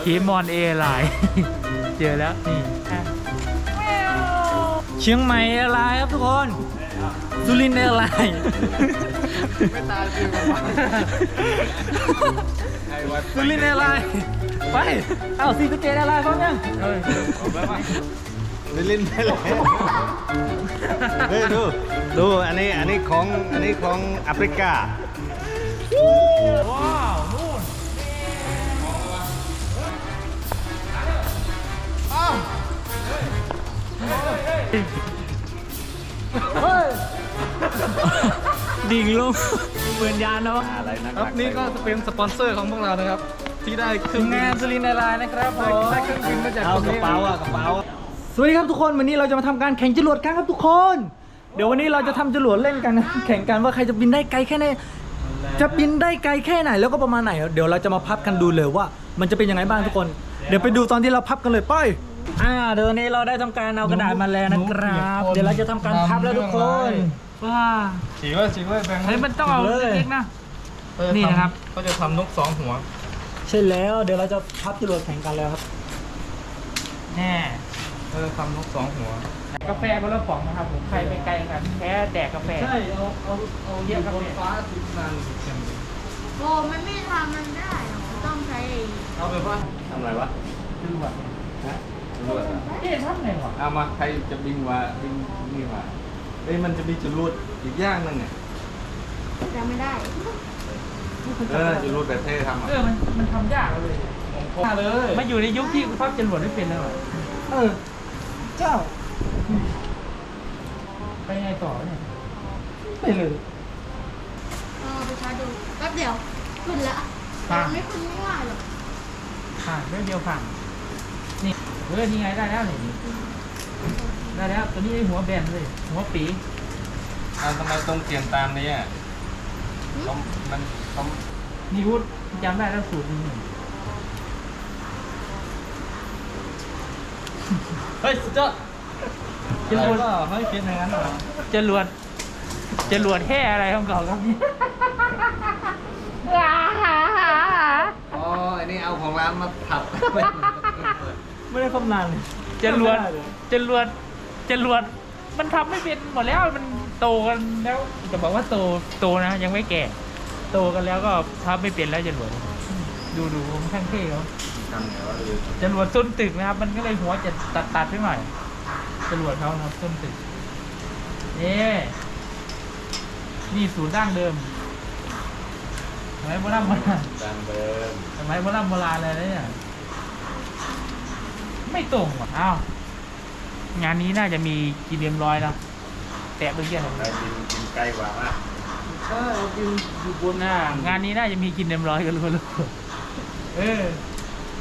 เคมอนเอไลน์เจอแล้วนี่อะเชียงใหม่แอร์ไลน์ครับทุกคนสุรินทร์แอร์ไลน์ไม่ตายจริงไอ้วัดสุรินทร์แอร์ไลน์ไป เอ้าซีสะเกตแอร์ไลน์พร้อมยังเฮ้ยไปเล่นไปเลยเฮ้ยดูดูอันนี้อันนี้ของอันนี้ของแอฟริกา ดิ่งลงเปืนยานเนาะอะไรนักครับนี่ก็จะเป็นสปอนเซอร์ของพวกเรานะครับ ที่ได้เครื่ทีองมบินงานสุรินทร์แอร์ไลน์นะครับผมได้เครื่องบินมาจากเอาตรงกระนี้เป๋าอะกระเป๋าอะสวัสดีครับทุกคนวันนี้เราจะมาทำการแข่งจรวดกันครับทุกคน เดี๋ยววันนี้เราจะทำจรวดเล่นกันนะแข่งกันว่าใครจะบินได้ไกลแค่ไหนจะบินได้ไกลแค่ไหนแล้วก็ประมาณไหน เดี๋ยวเราจะมาพับกันดูเลยว่า มันจะเป็นยังไงบ้างทุกคน เดี๋ยวไปดูตอนที่เราพับกันเลยไป อ่าเดี๋ยววันนี้เราได้ทำการเอากระดาษมาแล้วนะครับ เดี๋ยวเราจะทำการพับแล้วทุกคนว้าฉีกไว้ฉีกไว้แบงค์เฮ้ยมันต้องเอาเลยเล็กๆนะ เขาจนี่นะครับ เขาจะทำนกสองหัว ใช่แล้ว เดี๋ยวเราจะพับจรวดแข่งกันแล้วครับ แน่เขาจะทำนกสองหัว กาแฟคนละป๋องนะครับผมใครไม่ไกลกันแพ้แดกกาแฟ ใช่ เอา เอา เอาเยอะครับบนฟ้าติดนานโอ้มันไม่ทำมันได้หรอกมันต้องใช้ เอาไปว่าทำอะไรวะจรวดฮะตำ รวจอะเอ๊ะทำไงวะเอามาใครจะบินว่าบินนี่ว่าเอ้ยมันจะมีจุดรูดอีกอย่างหนึงเนี่ยจำไม่ได้ เออจุดรูดแบบเท่ทำเออะอมันมันทำยากเลยมาเลยมาอยู่ในยุคที่พับจรวดไม่เป็นแล้วอะเออเจ้าไปไงต่อเนี่ยไปเลยเออไปชาร์จดูแป๊บเดียวขึ้นละแต่มันไม่ขึ้นไม่ง่ายหรอกผ่านเรื่องเดียวผ่าน นี่เออนี่ไงได้แล้วนี่ได้แล้วตัวนี้ไอ้หัวแบนเลย หัวปีอ่าทำไมต้องเปลี่ยนตามนี้อะเขามันเขานี่วุฒิจำได้แล้วสูตรนี้เฮ้ยสุดยอดจรวดก็ให้เปลี่ยนอย่างนั้นเหรอจรวดจรวดแห่อะไรของเขาครับเนี่ยอ๋ออันนี้เอาของร้านมาผัด ไม่ได้คำนานเลยจรวดจรวดจรวด มันทำไม่เป็นหมดแล้วมันโตกันแล้วจะบอกว่าโตโตนะ ยังไม่แก่ โตกันแล้วก็ทำไม่เป็นแล้วจรวดดูดูมันข้างเท่เขาทำไงวะเออจรวดส้นตึกนะครับ มันก็เลยหัวจะตัดตัดๆไปหน่อยจรวดเขานะครับส้นตึกนี่นี่ศูนย์ดั้งเดิมสมัยโบราณโบราณตามเดิมสมัยโบราณโบราณเลยนะเนี่ย ไม่ตรงว่ะอ้าวงานนี้น่าจะมีกินเรียมร้อยแล้วแตะเบื้องเกี้ยนใครกินกินไกลกว่าป่ะใช่เอากินอยู่บนหน้างานนี้น่าจะมีกินเรียมร้อยกันรู้รู้เออ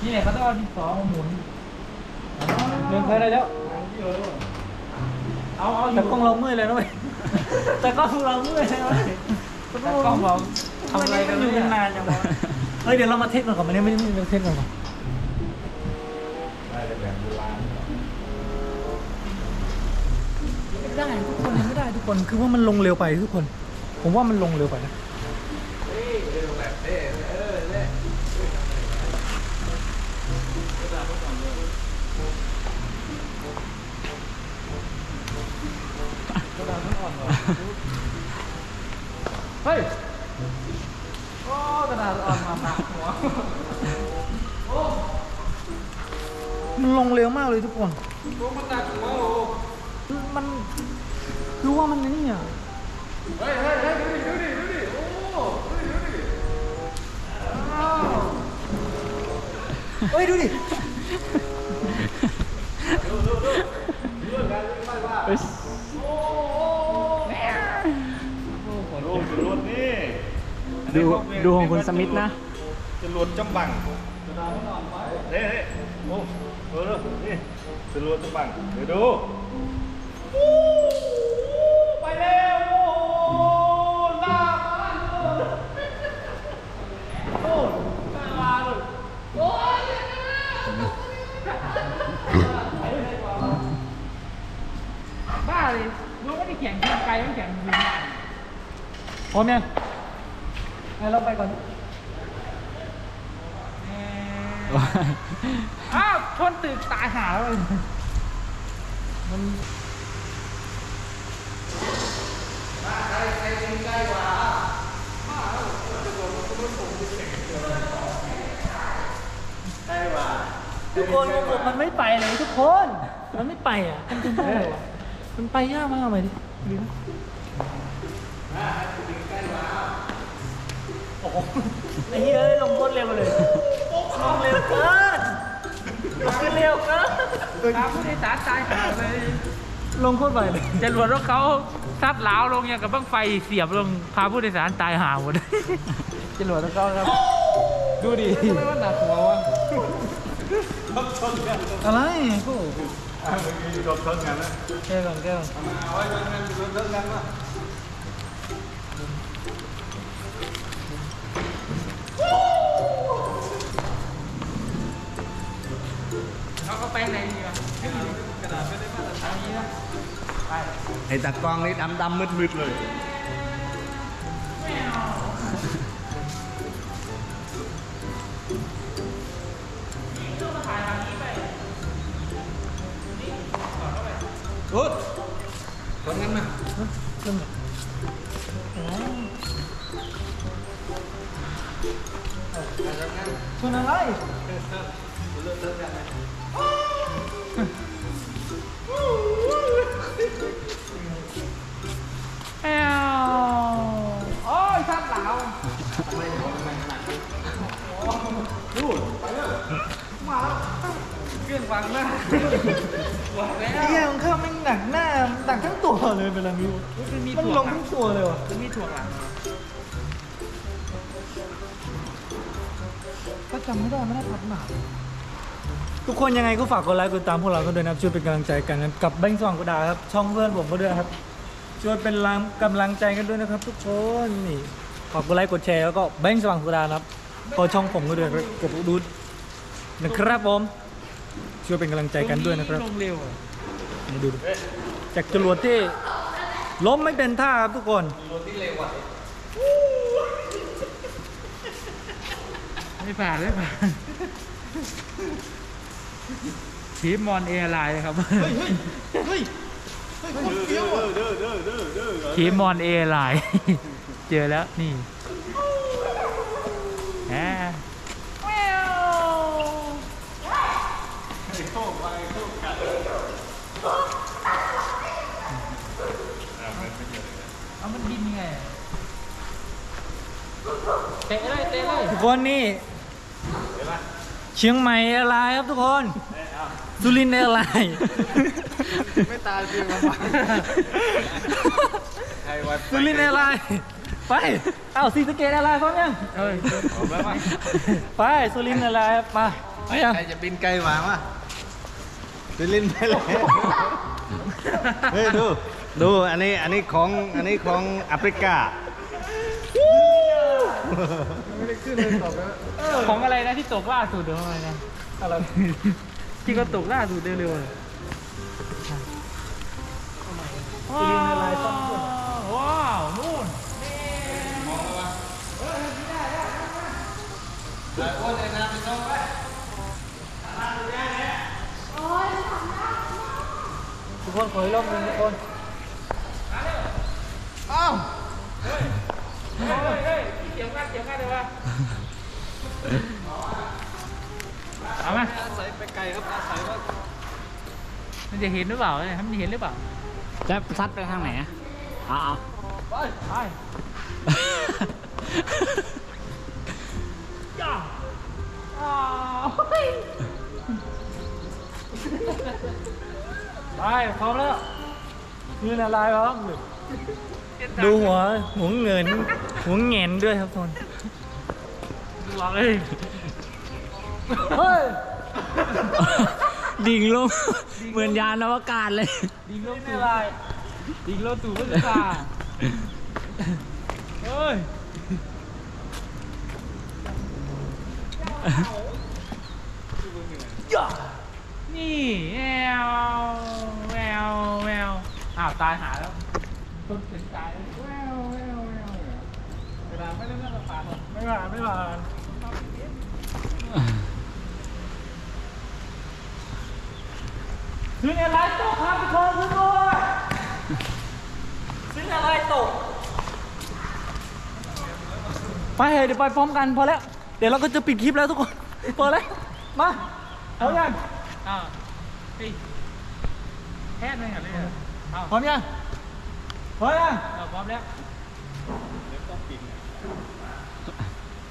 นี่แหละเขาต้องเอาดินสอมาหมุนเดินไปได้แล้วเอาเอาแต่กล้องเราเมื่อยเลยนะเว้ยแต่กล้องเราเมื่อยแล้วแต่กล้องบอกทำอะไรกันอยู่เนี่ยนานจังวะเฮ้ยเดี๋ยวเรามาเทสกันก่อนมันนี้ไม่ได้ไม่ได้เทสกันก่อน ไม่ได้ทุกคนไม่ได้ทุกคนคือว่ามันลงเร็วไปทุกคน ผมว่ามันลงเร็วไปนะแบบเท่เออเท่เฮ้ยโอ้กระดาษอ่อนมาหนักหัวมันลงเร็วมากเลยทุกคนมันหนักหัวโอ้มัน รู้ว่ามันนี่อะเฮ้ยเฮ้ยเฮ้ยดูดิดูดิดูดิโอ้ดูดิดูดิเฮ้ยดูดิโอ้จรวดนี่ดูดูของคุณสมิธนะจรวดจำบังเฮ้ยเฮ้ยโอ้เออนี่จรวดจำบังเดี๋ยวดู ไปแล้วโอ้ลาเลยบ้าเลยดูไม่ได้แข่งทีมไกลไม่แข่งทีมพร้อมยังไงเราไปก่อนอ้าวชนตึกตายหาเลยมัน ทุกคนผมมันไม่ไปเลยทุกคน มันไม่ไปอะ มันเป็นได้ไงวะมันไปยากมากเลยดิดูนะโอ้โหไอ้เหี้ยเอ้ยลงโคตรเร็วเลยลงเร็วเกินลงเร็วเกินพาผู้โดยสารตายหาเลย ลงโคตรไปเลยจรวดรถเขา ซัดหลาวลงอย่างกับบ้างไฟเสียบลงพาผู้โดยสารตายหาหมด จรวดแล้วก็ครับ ดูดิไม่ว่าหนักหัววะอะไรกูรถชนกันนะแก้ก่อนแก้ก่อนเอาไว้กันรถชนกันวะเขาก็ไปไหนดีวะ ไอ้ตากล้องนี่ดำดำมืดมืดเลย โอ๊ยชนกันนะเริ่มเลยอ๋อชนอะไรแอ เรื่องฟังนะบอกแล้ไอ้วเหี้ยมันเข้าไม่งหนักหน้าหนักทั้งตัวเลยเวลามิวมันมีมันถั่วลงทั้งตัวเลยว่ะมันมีถั่วหลังก็จำไม่ได้ไม่ได้พัดหนาทุกคนยังไงก็ฝากกดไลค์กดติดตามพวกเราก็ด้วยนะครับช่วยเป็นกำลังใจกันนะกับแบงค์สว่างกุดาครับ ช่องเพื่อนผมก็ด้วยครับช่วยเป็นแรงกำลังใจกันด้วยนะครับ ทุกคนนี่ฝากกดไลค์กดแชร์แล้วก็แบงค์สว่างกุดานะครับพอช่องผมก็ด้วยครับกดดูนะครับผม ช่วยเป็นกำลังใจกันด้วยนะครับลงเร็วอะมาดูดิจากจรวดที่ล้มไม่เป็นท่าครับทุกคน ไม่ผ่านไม่ผ่านทีมมอนแอร์ไลน์ครับทีมมอนแอร์ไลน์ เจอแล้วนี่แหมเอามันบินยังไงอะ เตะเลยเตะเลยทุกคนนี่เชียงใหม่แอร์ไลน์ครับทุกคนสุรินทร์แอร์ไลน์ไม่ตายจริงมาไอ้วัดสุรินทร์แอร์ไลน์ไปเอ้าซีสะเกตแอร์ไลน์พร้อมยังเอ้ยผมแล้วว่าไปสุรินทร์แอร์ไลน์ครับมาไปยังใครจะบินไกลกว่าวะไปเล่นไปเลยเฮ้ยดูดูอันนี้อันนี้ของอันนี้ของแอฟริกา ของอะไรนะที่ตกล่าสุดหรืออะไรนะอะไรที่ก็ตกล่าสุดเร็วๆเลยสุรินทร์แอร์ไลน์ซ่อมเครื่องว้าวนู่นทุกคนขอให้รอบหนึงทุกคนเฮ้ย เฮ้ยเกี่ยวกันเกี่ยวกันเลยวะเอาไหมใส่ไปไกลครับใส่ว่ามันจะเห็นหรือเปล่าเนี่ยมันเห็นหรือเปล่าจะซัดไปทางไหนอะเอาเอาไปไปย่าอ้าวเฮ้ยไปพร้อมแล้วยืนอะไรพร้อม ดูหัวหัวเงินหัวเงินด้วยครับทุกคนดูหวังเลยเฮ้ยดิ่งลงเหมือนยานอวกาศเลย ดิงโลตู่อะไรดิงโลตู่ก็จะตาเฮ้ยนี่แมวแมวแมวอ้าวตายหาแล้ว ไม่ผ่านไม่ผ่านซื้ออะไรตกครับทุกคนทุกคนซื้ออะไรตก ไปเดี๋ยวไปพร้อมกันพอแล้ว เดี๋ยวเราก็จะปิดคลิปแล้วทุกคนพอแล้วมาเอาอย่างอ่าแพทย์ไม่เหรอเลยพร้อมยังพร้อมยังพร้อมแล้ว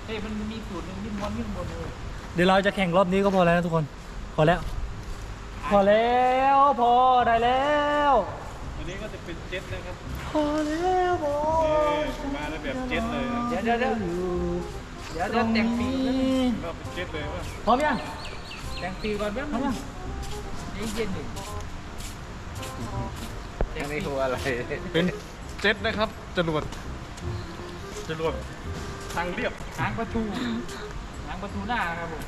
เฮ้ยมันมีสูตรหนึงที่ม้วนขึ้นบนเลยเดี๋ยวเราจะแข่งรอบนี้ก็พอแล้วนะทุกคน พอแล้ว พอแล้วพอได้แล้วอันนี้ก็จะเป็นเจ็ตนะครับพอแล้วพอมาในแบบเจ็ตเลยนะเดี๋ยวเดี๋ยวเดี๋ยวเดี๋ยวเดี๋ยวแต่งปีกก็เป็นเจ็ตเลยว่าพร้อมยังแต่งปีกก่อนแป๊บพร้อนึมงยังเย็นๆดิแต่งอันปีนี้กคืออะไรเป็นเจ็ตนะครับจรวดจรวด ทางเรียบหางประตูหางประตูหน้าครับผม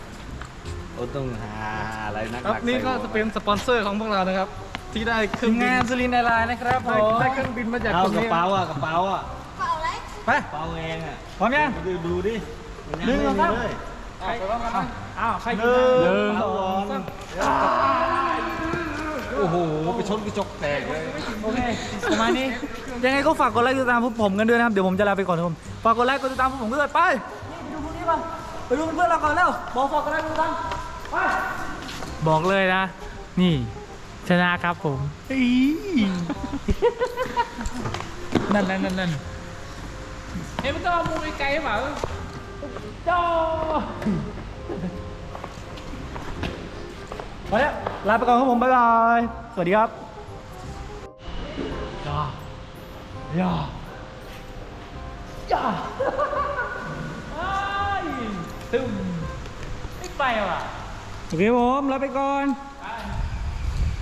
โอ้ต้องหาอะไรนักครับนี่ก็จะเป็นสปอนเซอร์ของพวกเรานะครับ ที่ได้เครื่ทีองมบินงานสุรินทร์ไอร์ไลน์นะครับผได้มได้เครื่องบินมาจากเอาตรงกระนี้เป๋าอะกระเป๋าอะเปล่าอะไรไปกระเป๋าเองอะพร้อมยัง ดูดูดิมันยังหนึ่งไม่สองมีสามเลยใครอ้าวใครหกินนึ่งน้ำสองสาม โอ้โห ไปชนกระจกแตกเลย โอเคประมาณนี้ ยังไงก็ฝากกดไลค์กดติดตามพวกผมกันด้วยนะครับ เดี๋ยวผมจะลาไปก่อนนะครับผมฝากกดไลค์กดติดตามพวกผมด้วยไปนี่ไปดูพวกนี้ป่ะไปดูเพื่อนๆเราก่อนเร็วบอกฝากกดไลค์กดติดตามไปบอกเลยนะ นี่ ชนะครับผมอีนั่นนั่นนั่นนั่นเฮ้ยมันต้องเอามุมไกลๆเปล่าโจ้ พอแล้วลาไปก่อนครับผมบ๊ายบาย สวัสดีครับย่าย่าย่าอ้ายตึมไม่ไปว่ะ โอเคผมลาไปก่อนบ